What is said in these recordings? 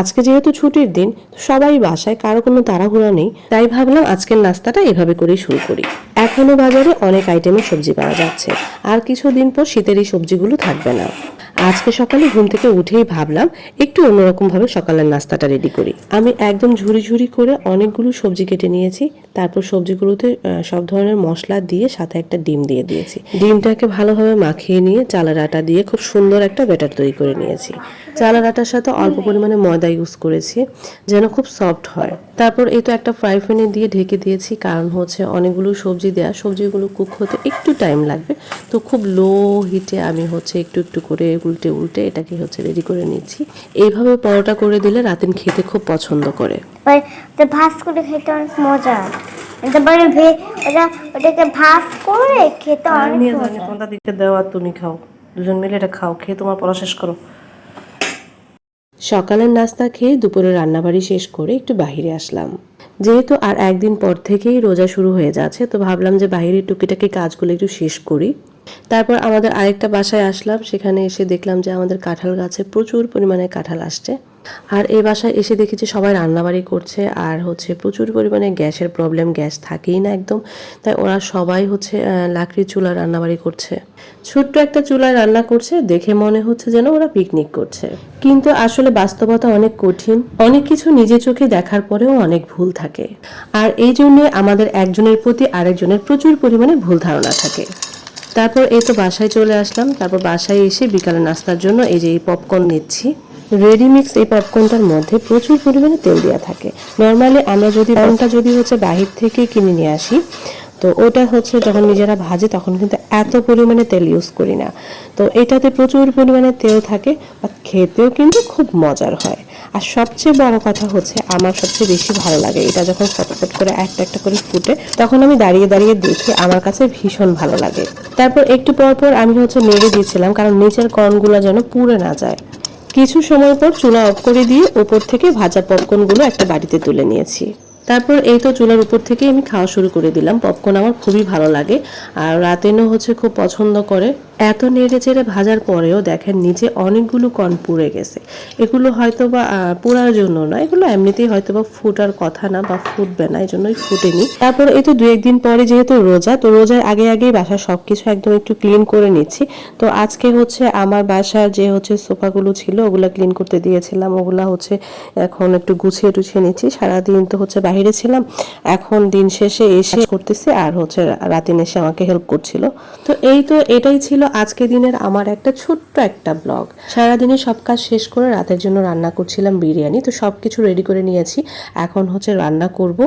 আজকে যেহেতু ছুটির দিন সবাই বাসায়, কারও কোনো তাড়াহুড়া নেই। তাই ভাবলাম আজকের নাস্তাটা এভাবে করেই শুরু করি। এখনও বাজারে অনেক আইটেমের সবজি পাওয়া যাচ্ছে। আর কিছুদিন পর শীতের এই সবজিগুলো থাকবে না। আজকে সকালে ঘুম থেকে উঠেই ভাবলাম একটু অন্যরকম ভাবে সকালের নাস্তাটা রেডি করি। আমি একদম ঝুরি ঝুরি করে অনেকগুলো সবজি কেটে নিয়েছি, তারপর সবজিগুলোতে সব ধরনের মশলা দিয়ে সাথে একটা ডিম দিয়ে দিয়েছি। ডিমটাকে ভালোভাবে মাখিয়ে নিয়ে চালের আটা দিয়ে খুব সুন্দর একটা ব্যাটার তৈরি করে নিয়েছি। চালের আটার সাথে অল্প পরিমাণে ময়দা ইউজ করেছি, যেন খুব সফট হয়। তারপর এই তো একটা ফ্রাই প্যানে দিয়ে ঢেকে দিয়েছি, কারণ হচ্ছে অনেকগুলো সবজি দেয়া, সবজিগুলো কুক হতে একটু টাইম লাগবে। তো খুব লো হিটে আমি হচ্ছে একটু একটু করে উল্টে উল্টে এটাকে হচ্ছে রেডি করে নিচ্ছি। এইভাবে পরোটা করে দিলে রাতেন খেতে খুব পছন্দ করে। ভাজ করে খেতে অনেক মজা তারপরে ভে ওটা ওটাকে ভাজ করে খেতে অনেক মজা দিকে দেওয়া তুমি খাও। দুজন মিলে এটা খাও খেয়ে তোমার পড়া শেষ করো। সকালের নাস্তা খেয়ে দুপুরে রান্নাবাড়ি শেষ করে একটু বাইরে আসলাম। যেহেতু আর একদিন পর থেকেই রোজা শুরু হয়ে যাচ্ছে, তো ভাবলাম যে বাইরের টুকিটাকি কাজগুলো একটু শেষ করি। তারপর আমাদের আরেকটা বাসায় আসলাম, সেখানে এসে দেখলাম যে আমাদের কাঁঠাল গাছে প্রচুর পরিমাণে কাঁঠাল আসছে। আর এই বাসায় এসে দেখি যে সবাই রান্নাবাড়ি করছে আর হচ্ছে প্রচুর পরিমাণে গ্যাসের প্রবলেম গ্যাস থাকেই না একদম। তাই ওরা সবাই হচ্ছে লাকড়ির চুলা রান্নাবাড়ি করছে। ছোট্ট একটা চুলায় রান্না করছে, দেখে মনে হচ্ছে যেন ওরা পিকনিক করছে। কিন্তু আসলে বাস্তবতা অনেক কঠিন। অনেক কিছু নিজে চোখে দেখার পরেও অনেক ভুল থাকে। আর এই জন্য আমাদের একজনের প্রতি আরেকজনের প্রচুর পরিমাণে ভুল ধারণা থাকে। তারপর এই তো বাসায় চলে আসলাম। তারপর বাসায় এসে বিকালে নাস্তার জন্য এই যে এই পপকর্ন নিচ্ছি। রেডিমিক্স এই পপকর্নটার মধ্যে প্রচুর পরিমাণে তেল দেওয়া থাকে। নর্মালি আমরা যদি পপকর্নটা যদি হচ্ছে বাহির থেকে কিনে নিয়ে আসি, তো ওটা হচ্ছে যখন নিজেরা ভাজে তখন কিন্তু এত পরিমাণে তেল ইউজ করি না। তো এটাতে প্রচুর পরিমাণে তেল থাকে বা খেতেও কিন্তু খুব মজার হয়। আর সবচেয়ে বড় কথা হচ্ছে আমার সবচেয়ে বেশি ভালো লাগে এটা যখন ফটফট করে একটা একটা করে ফুটে, তখন আমি দাঁড়িয়ে দাঁড়িয়ে দেখি আমার কাছে ভীষণ ভালো লাগে। তারপর একটু পর পর আমি হচ্ছে নেড়ে দিয়েছিলাম, কারণ নিচের কর্নগুলো যেন পুড়ে না যায়। কিছু সময় পর চুলা অফ করে দিয়ে উপর থেকে ভাজা পপকর্নগুলো একটা বাড়িতে তুলে নিয়েছি। তারপর এই তো চুলার উপর থেকে আমি খাওয়া শুরু করে দিলাম। পপকর্ন আমার খুবই ভালো লাগে। আর রাতেনও হচ্ছে খুব পছন্দ করে। এত নেড়ে চেড়ে ভাজার পরেও দেখেন নিচে অনেকগুলো কর্ন পুড়ে গেছে। এগুলো হয়তো বা পোড়ার জন্য না, এগুলো এমনিতেই হয়তো বা ফুটার কথা না বা ফুটবে না এই জন্যই ফুটেনি। তারপর এই তো দু একদিন পরে যেহেতু রোজা, তো রোজার আগে আগেই বাসার সবকিছু একদম একটু ক্লিন করে নিচ্ছি। তো আজকে হচ্ছে আমার বাসার যে হচ্ছে সোফাগুলো ছিল, ওগুলো ক্লিন করতে দিয়েছিলাম। ওগুলা হচ্ছে এখন একটু গুছিয়ে টুছিয়ে নিচ্ছি। সারাদিন তো হচ্ছে বাইরে ছিলাম। এখন দিন শেষে এসে করতেছি, আর হচ্ছে রাতে এসে আমাকে হেল্প করছিল। তো এই তো এটাই ছিল আজকে দিনের আমার একটা ছোট্ট একটা ব্লগ। সারাদিনে সব কাজ শেষ করে রাতের জন্য রান্না করছিলাম বিরিয়ানি, তো সব কিছু রেডি করে নিয়েছি। এখন হচ্ছে রান্না করব।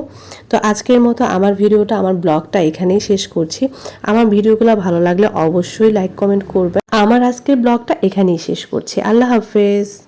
তো আজকের মতো আমার ভিডিওটা, আমার ব্লগটা এখানেই শেষ করছি। আমার ভিডিওগুলো ভালো লাগলে অবশ্যই লাইক কমেন্ট করবে। আমার আজকের ব্লগটা এখানেই শেষ করছি। আল্লাহ হাফেজ।